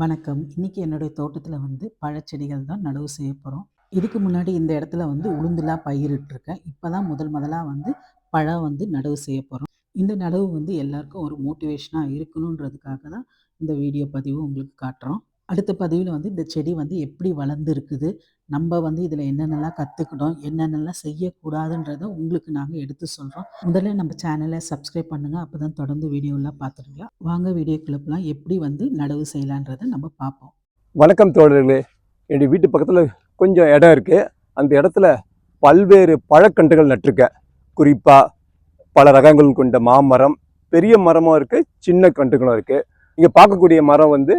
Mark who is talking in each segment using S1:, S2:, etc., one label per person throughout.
S1: வணக்கம். இன்றைக்கி என்னுடைய தோட்டத்தில் வந்து பழச்செடிகள் தான் நடவு செய்ய போகிறோம் இதுக்கு முன்னாடி இந்த இடத்துல வந்து உளுந்துலாம் பயிரிட்டிருக்கேன். இப்போ தான் முதல் முதலாக வந்து பழம் வந்து நடவு செய்ய போகிறோம் இந்த நடவு வந்து எல்லாருக்கும் ஒரு மோட்டிவேஷனாக இருக்கணுன்றதுக்காக தான் இந்த வீடியோ பதிவு உங்களுக்கு காட்டுறோம். அடுத்த பதிவில் வந்து இந்த செடி வந்து எப்படி வளர்ந்துருக்குது நம்ம வந்து இதில் என்னென்னலாம் கற்றுக்கிட்டோம் என்னென்னலாம் செய்யக்கூடாதுன்றதை உங்களுக்கு நாங்கள் எடுத்து சொல்கிறோம் முதல்ல நம்ம சேனலை சப்ஸ்கிரைப் பண்ணுங்கள் அப்போ தான் தொடர்ந்து வீடியோலாம் பார்த்துருக்கலாம் வாங்க வீடியோ கிளப்லாம் எப்படி வந்து நடவு செய்யலான்றதை நம்ம பார்ப்போம்.
S2: வணக்கம் தோழர்களே. என்னுடைய வீட்டு பக்கத்தில் கொஞ்சம் இடம் இருக்குது அந்த இடத்துல பல்வேறு பழக்கன்றுகள் நட்டிருக்கேன். குறிப்பாக பல ரகங்கள் கொண்ட மாமரம் பெரிய மரமும் இருக்குது சின்ன கன்றுகளும் இருக்குது இங்கே பார்க்கக்கூடிய மரம் வந்து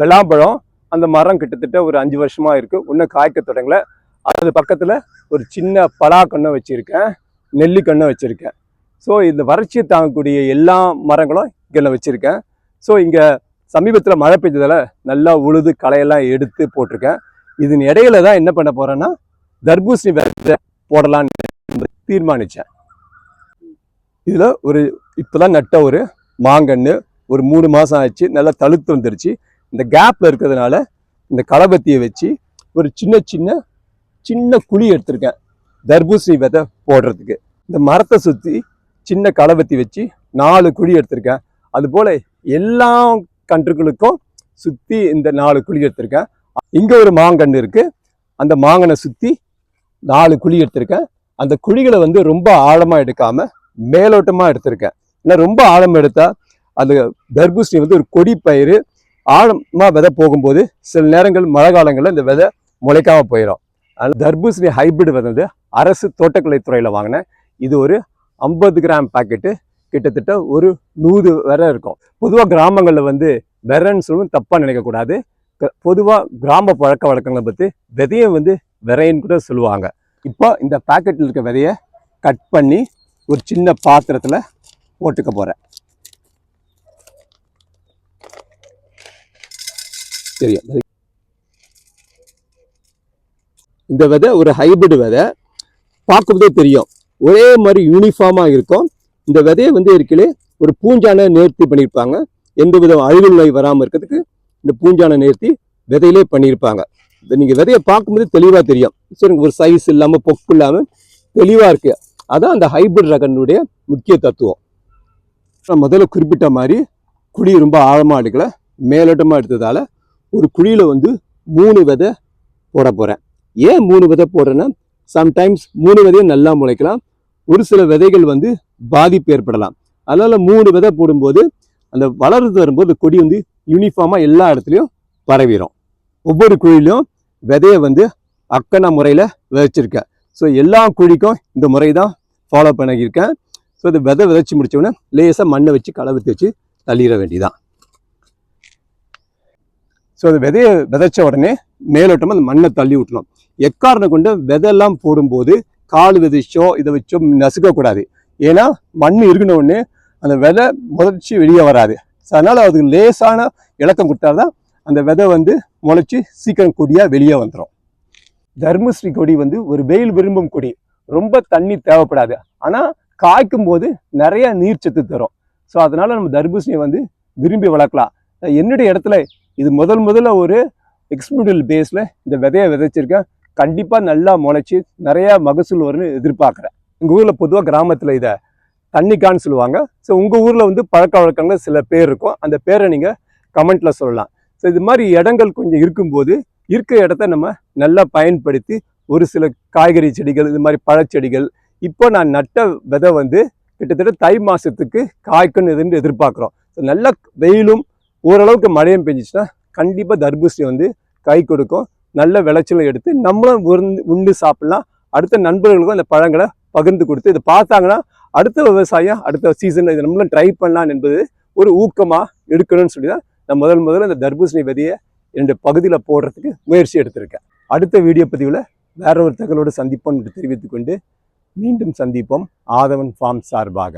S2: வெளாம்பழம் அந்த மரம் கிட்டத்தட்ட ஒரு அஞ்சு வருஷமாக இருக்குது இன்னும் காய்க்க தொடங்கல. அது பக்கத்தில் ஒரு சின்ன பலா கண்ணை வச்சுருக்கேன். நெல்லிக்கண்ணை வச்சுருக்கேன். ஸோ இந்த வறட்சியை தாங்கக்கூடிய எல்லா மரங்களும் இங்கே வச்சுருக்கேன். ஸோ இங்கே சமீபத்தில் மழை பெஞ்சதால் நல்லா உழுது களையெல்லாம் எடுத்து போட்டிருக்கேன். இதன் இடையில தான் என்ன பண்ண போகிறேன்னா தர்பூசணி விதை போடலான்னு தீர்மானிச்சேன். இதில் ஒரு இப்போ தான் நட்ட ஒரு மாங்கன்று ஒரு மூணு மாதம் ஆச்சு நல்லா தழுத்து வந்துருச்சு. இந்த கேப்பில் இருக்கிறதுனால இந்த களபத்தியை வச்சு ஒரு சின்ன சின்ன சின்ன குழி எடுத்திருக்கேன். தர்பூசணி விதை போடுறதுக்கு. இந்த மரத்தை சுற்றி சின்ன களபத்தி வச்சு நாலு குழி எடுத்திருக்கேன். அதுபோல் எல்லா கன்றுகளுக்கும் சுற்றி இந்த நாலு குழி எடுத்திருக்கேன். இங்கே ஒரு மாங்கன்று இருக்குது அந்த மாங்கனை சுற்றி நாலு குழி எடுத்திருக்கேன். அந்த குழிகளை வந்து ரொம்ப ஆழமாக எடுக்காமல் மேலோட்டமாக எடுத்திருக்கேன். ஏன்னா ரொம்ப ஆழம் எடுத்தால் அந்த தர்பூசணி வந்து ஒரு கொடி பயிர் ஆழமாக விதை போகும்போது சில நேரங்கள் மழை காலங்களில் இந்த விதை முளைக்காம போயிடும் அதனால் தர்பூசணி ஹைபிரிட் விதை வந்து அரசு தோட்டக்கலைத்துறையில் வாங்கினேன். இது ஒரு ஐம்பது கிராம் பாக்கெட்டு கிட்டத்தட்ட ஒரு நூறு விரை இருக்கும். பொதுவாக கிராமங்களில் வந்து விரைன்னு சொல்லவும் தப்பாக நினைக்கக்கூடாது. பொதுவாக கிராம பழக்க வழக்கங்களை பற்றி விதையை வந்து விரைன்னு கூட சொல்லுவாங்க. இப்போ இந்த பாக்கெட்டில் இருக்க விதையை கட் பண்ணி ஒரு சின்ன பாத்திரத்தில் போட்டுக்க போகிறேன் தெரியும் இந்த விதை ஒரு ஹைபிரிட் விதை. பார்க்கும்போதே தெரியும். ஒரே மாதிரி யூனிஃபார்மாக இருக்கும். இந்த விதையை வந்து இருக்கலே ஒரு பூஞ்சான நேர்த்தி பண்ணியிருப்பாங்க. எந்த வித அழிவு நோய் வராமல் இருக்கிறதுக்கு இந்த பூஞ்சான நேர்த்தி விதையிலே பண்ணியிருப்பாங்க. இதை நீங்கள் விதையை பார்க்கும்போது தெளிவாக தெரியும். சரி ஒரு சைஸ் இல்லாமல் பொக்கு இல்லாமல் தெளிவாக இருக்குது அதான் அந்த ஹைபிரிட் ரகனுடைய முக்கிய தத்துவம். நான் முதல்ல குறிப்பிட்ட மாதிரி குழி ரொம்ப ஆழமாக எடுக்கலை. மேலோட்டமாக எடுத்ததால் ஒரு குழியில் வந்து மூணு விதை போட போகிறேன் ஏன் மூணு விதை போடுறேன்னா சம்டைம்ஸ் மூணு விதையும் நல்லா முளைக்கலாம். ஒரு சில விதைகள் வந்து பாதிப்பு ஏற்படலாம். அதனால் மூணு விதை போடும்போது அந்த வளர்ந்து வரும்போது கொடி வந்து யூனிஃபார்மாக எல்லா இடத்துலையும் பரவிடும் ஒவ்வொரு குழியிலும் விதையை வந்து அக்கன முறையில் விதைச்சிருக்கேன். ஸோ எல்லா குழிக்கும் இந்த முறை தான் ஃபாலோ பண்ணியிருக்கேன். ஸோ இந்த விதை விதைச்சி முடித்தோடனே லேசாக மண்ணை வச்சு களை வச்சு தள்ளிட வேண்டியதான் ஸோ அது விதையை விதைச்ச உடனே மேலோட்டமாக அந்த மண்ணை தள்ளி விட்டணும் எக்காரணம் கொண்டு விதையெல்லாம் போடும்போது கால் விதைச்சோ இதை வச்சோ நசுக்கக்கூடாது. ஏன்னா மண் இருக்கின உடனே அந்த விதை முளைச்சி வெளியே வராது. ஸோ அதனால் அதுக்கு லேசான இலக்கம் கொடுத்தா தான் அந்த விதை வந்து முளைச்சி சீக்கிரம் கொடியாக வெளியே வந்துடும் தர்மஸ்ரீ கொடி வந்து ஒரு வெயில் விரும்பும் கொடி. ரொம்ப தண்ணி தேவைப்படாது. ஆனால் காய்க்கும் போது நிறைய நீர்ச்சத்து தரும். ஸோ அதனால் நம்ம தர்பூசணியை வந்து விரும்பி வளர்க்கலாம். என்னுடைய இடத்துல இது முதல் முதல்ல ஒரு எக்ஸ்பிரிமெண்டல் பேஸில் இந்த விதையை விதைச்சிருக்கேன் கண்டிப்பாக நல்லா முளைச்சி நிறையா மகசூல் வரும்னு எதிர்பார்க்குறேன். எங்கள் ஊரில் பொதுவாக கிராமத்தில் இதை தண்ணிக்கான்னு சொல்லுவாங்க. ஸோ உங்கள் ஊரில் வந்து பழக்க வழக்கங்கள் சில பேர் இருக்கும். அந்த பேரை நீங்கள் கமெண்ட்டில் சொல்லலாம். ஸோ இது மாதிரி இடங்கள் கொஞ்சம் இருக்கும்போது இருக்க இடத்த நம்ம நல்லா பயன்படுத்தி ஒரு சில காய்கறி செடிகள் இது மாதிரி பழச்செடிகள். இப்போ நான் நட்ட விதை வந்து கிட்டத்தட்ட தை மாதத்துக்கு காய்க்குன்னு எதுன்னு எதிர்பார்க்குறோம். ஸோ நல்ல வெயிலும் ஓரளவுக்கு மழையும் பெஞ்சிச்சுன்னா கண்டிப்பாக தர்பூசணி வந்து கை கொடுக்கும். நல்ல விளைச்சலும் எடுத்து நம்மளும் உருந்து உண்டு சாப்பிட்லாம். அடுத்த நண்பர்களுக்கும் அந்த பழங்களை பகிர்ந்து கொடுத்து இதை பார்த்தாங்கன்னா அடுத்த விவசாயம் அடுத்த சீசனில் இதை நம்மளும் ட்ரை பண்ணலாம் என்பது ஒரு ஊக்கமாக எடுக்கணும்னு சொல்லி தான் நான் முதல் முதல்ல இந்த தர்பூசணி விதையை என்னுடைய பகுதியில் போடுறதுக்கு முயற்சி எடுத்திருக்கேன். அடுத்த வீடியோ பதிவில் வேற ஒரு தகவலோடு சந்திப்போம் என்று தெரிவித்துக்கொண்டு மீண்டும் சந்திப்போம். ஆதவன் ஃபார்ம் சார்பாக.